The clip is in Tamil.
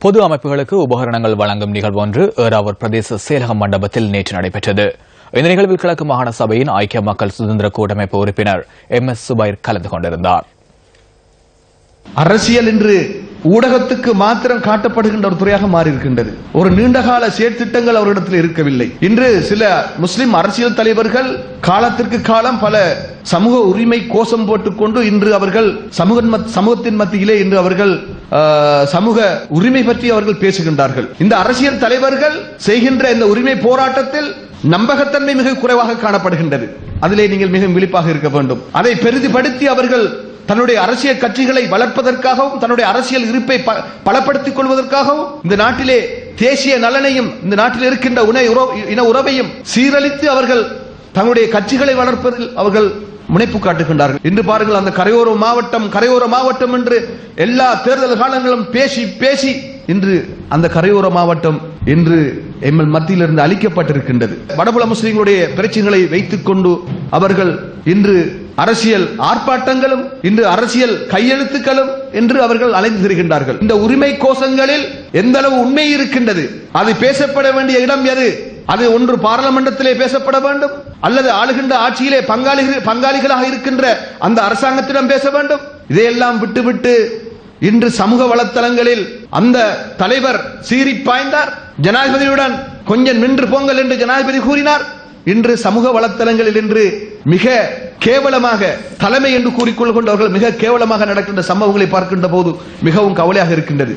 பொது அமைப்புகளுக்கு உபகரணங்கள் வழங்கும் நிகழ்வு ஒன்று ஏறாவூர் பிரதேச செயலகம் மண்டபத்தில் நேற்று நடைபெற்றது. இந்த நிகழ்வில் கிழக்கு மாகாண சபையின் ஐக்கிய மக்கள் சுதந்திர கூட்டமைப்பு உறுப்பினர் எம். எஸ். சுபைர் கலந்து கொண்டிருந்தார். அரசியல் என்று ஊடகத்துக்கு மாத்திரம் காட்டப்படுகின்ற ஒரு துறையாக மாறியிருக்கின்றது. ஒரு நீண்டகால செயற்திட்டங்கள் அவரிடத்தில் இருக்கவில்லை. இன்று சில முஸ்லிம் அரசியல் தலைவர்கள் காலத்திற்கு காலம் பல சமூக உரிமை கோஷம் போட்டுக்கொண்டு இன்று அவர்கள் சமூக மத்- சமூகத்தின் மத்தியிலே இன்று அவர்கள் சமூக உரிமை பற்றி அவர்கள் பேசுகின்றார்கள். இந்த அரசியல் தலைவர்கள் செய்கின்ற இந்த உரிமை போராட்டத்தில் நம்பகத்தன்மை மிக குறைவாக காணப்படுகின்றது. அதிலே நீங்கள் மிக விழிப்பாக இருக்க வேண்டும். அதை பெரிதுபடுத்தி அவர்கள் தன்னுடைய அரசியல் கட்சிகளை வளர்ப்பதற்காகவும் தன்னுடைய அரசியல் இருப்பை ப- பலப்படுத்திக் கொள்வதற்காகவும் இந்த நாட்டிலே தேசிய நலனையும் இந்த நாட்டில் இருக்கின்ற உண உறவு- இன உறவையும் சீரழித்து அவர்கள் தங்களுடைய கட்சிகளை வளர்ப்பதில் அவர்கள் முனைப்பு காட்டுகின்றார்கள். இன்று பாருங்கள் அந்த கரையோர மாவட்டம் கரையோர மாவட்டம் என்று எல்லா தேர்தல் காலங்களும் பேசி பேசி இன்று அந்த கரையோர மாவட்டம் இன்று எம்எல் மத்தியிலிருந்து அளிக்கப்பட்டிருக்கின்றது வடபுல முஸ்லிம்களுடைய பிரச்சனைகளை வைத்துக் கொண்டு அவர்கள் இன்று அரசியல் ஆர்ப்பாட்டங்களும் இன்று அரசியல் கையெழுத்துக்களும் என்று அவர்கள் அலைந்து திரிகின்றார்கள். இந்த உரிமை கோஷங்களில் எந்த அளவு உண்மை இருக்கின்றது? அது பேசப்பட வேண்டிய இடம் எது? அது ஒன்று பாராளுமன்றத்திலே பேசப்பட வேண்டும். அல்லது ஆளுகின்ற ஆட்சியிலே பங்காளிகள் பங்காளிகளாக இருக்கின்ற அந்த அரசாங்கத்திடம் பேச வேண்டும். இதையெல்லாம் விட்டுவிட்டு இன்று சமூக வலைத்தளங்களில் அந்த தலைவர் சீறி பாய்ந்தார். ஜனாதிபதியுடன் கொஞ்சம் நின்று போங்கள் என்று ஜனாதிபதி கூறினார். இன்று சமூக வலைத்தளங்களில் இன்று மிக கேவலமாக தலைமை என்று கூறிக்கொள்கின்றவர்கள் மிக கேவலமாக நடக்கின்ற சம்பவங்களை பார்க்கின்ற போது மிகவும் கவலையாக இருக்கின்றது.